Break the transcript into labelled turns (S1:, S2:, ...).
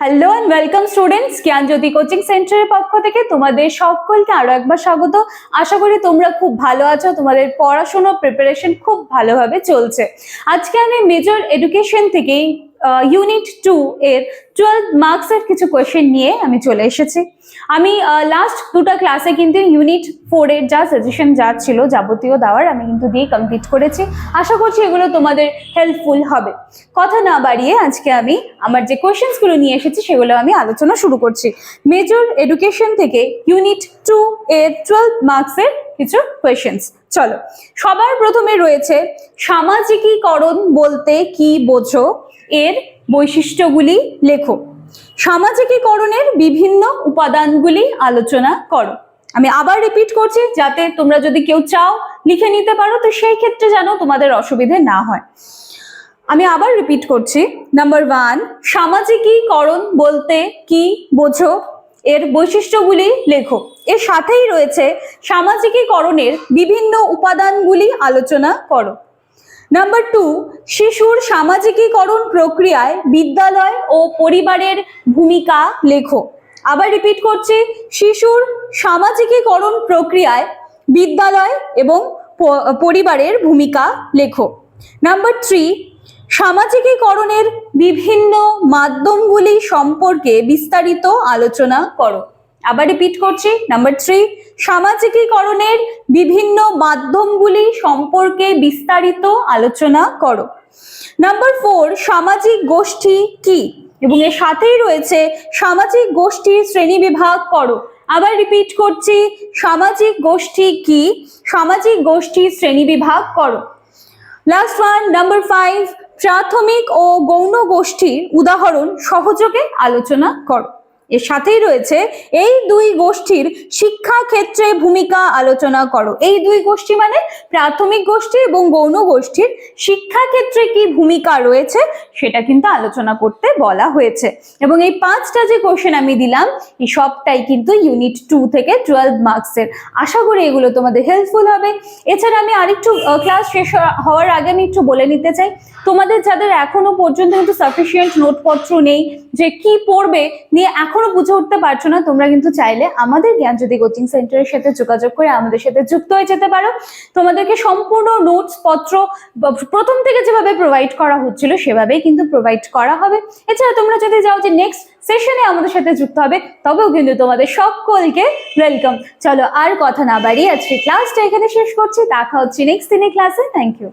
S1: Hello and welcome students Gyanjyoti coaching সেন্টারের পক্ষ থেকে তোমাদের সকলকে আরও একবার স্বাগত। আশা করি তোমরা খুব ভালো আছো, তোমাদের পড়াশোনা প্রিপারেশন খুব ভালোভাবে চলছে। আজকে আমি মেজর এডুকেশন থেকে ইউনিট টু এর টুয়েলভ মার্কসের কিছু কোয়েশ্চেন নিয়ে আমি চলে এসেছি। আমি লাস্ট দুটো ক্লাসে কিন্তু ইউনিট ফোরের যা সাজেশন যা ছিল যাবতীয় দেওয়ার আমি কিন্তু দিয়ে কমপ্লিট করেছি। আশা করছি এগুলো তোমাদের হেল্পফুল হবে। কথা না বাড়িয়ে আজকে আমি আমার যে কোয়েশ্চেন্সগুলো নিয়ে এসেছি সেগুলো আমি আলোচনা শুরু করছি। মেজর এডুকেশন থেকে ইউনিট টু এর টুয়েলভ মার্কসের কিছু কোয়েশ্চেন্স চলো, সবার প্রথমে রয়েছে সামাজিকীকরণ বলতে কি বোঝো? এর বৈশিষ্ট্যগুলি লেখো। সামাজিকীকরণের বিভিন্ন উপাদানগুলি আলোচনা করো। আমি আবার রিপিট করছি যাতে তোমরা যদি কেউ চাও লিখে নিতে পারো, তো সেই ক্ষেত্রে যেন তোমাদের অসুবিধে না হয়। আমি আবার রিপিট করছি। নাম্বার ওয়ান সামাজিকীকরণ বলতে কি বোঝো? এর বৈশিষ্ট্যগুলি লেখো। এর সাথেই রয়েছে সামাজিকীকরণের বিভিন্ন উপাদানগুলি আলোচনা করো। নাম্বার টু শিশুর সামাজিকীকরণ প্রক্রিয়ায় বিদ্যালয় ও পরিবারের ভূমিকা লেখো। আবার রিপিট করছি, শিশুর সামাজিকীকরণ প্রক্রিয়ায় বিদ্যালয় এবং পরিবারের ভূমিকা লেখো। নাম্বার থ্রি সামাজিকীকরণের বিভিন্ন মাধ্যমগুলি সম্পর্কে বিস্তারিত আলোচনা করো। আবার রিপিট করছি নাম্বার থ্রি সামাজিকীকরণের বিভিন্ন মাধ্যমগুলি সম্পর্কে বিস্তারিত আলোচনা করো। নাম্বার ফোর সামাজিক গোষ্ঠী কি? এবং এর সাথেই রয়েছে, সামাজিক গোষ্ঠীর শ্রেণি বিভাগ করো। আবার রিপিট করছি, সামাজিক গোষ্ঠী কি? সামাজিক গোষ্ঠীর শ্রেণি বিভাগ করো। লাস্ট ওয়ান নাম্বার ফাইভ প্রাথমিক ও গৌণ গোষ্ঠীর উদাহরণ সহযোগে আলোচনা করো। এর সাথেই রয়েছে, এই দুই গোষ্ঠীর শিক্ষা ক্ষেত্রে ভূমিকা আলোচনা করো। এই দুই গোষ্ঠী মানে প্রাথমিক গোষ্ঠী এবং গৌণ গোষ্ঠীর শিক্ষা ক্ষেত্রে কি ভূমিকা রয়েছে সেটা কিন্তু আলোচনা করতে বলা হয়েছে। এবং এই পাঁচটা যে কোশ্চেন আমি দিলাম, এই সবটাই কিন্তু ইউনিট টু থেকে টুয়েলভ মার্কসের আশা করি এগুলো তোমাদের হেল্পফুল হবে। এছাড়া আমি আরেকটু ক্লাস শেষ হওয়া- হওয়ার আগে আমি একটু বলে নিতে চাই। তোমাদের যাদের এখনও পর্যন্ত কিন্তু সাফিসিয়েন্ট নোটপত্র নেই যে কি পড়বে, নিয়ে এখনও বুঝে উঠতে পারছ না, তোমরা কিন্তু চাইলে আমাদের জ্ঞানজ্যোতি কোচিং সেন্টারের সাথে যোগাযোগ করে আমাদের সাথে যুক্ত হয়ে যেতে পারো। তোমাদেরকে সম্পূর্ণ নোটস পত্র প্রথম থেকে যেভাবে প্রোভাইড করা হচ্ছিল সেভাবেই কিন্তু প্রোভাইড করা হবে। এছাড়া তোমরা যদি যাও যে নেক্সট সেশনে আমাদের সাথে যুক্ত হবে, তবেও কিন্তু তোমাদের সকলকে ওয়েলকাম চলো আর কথা না বাড়িয়ে আজকে ক্লাসটা এখানে শেষ করছি। দেখা হচ্ছে নেক্সট দিনের ক্লাসে থ্যাংক ইউ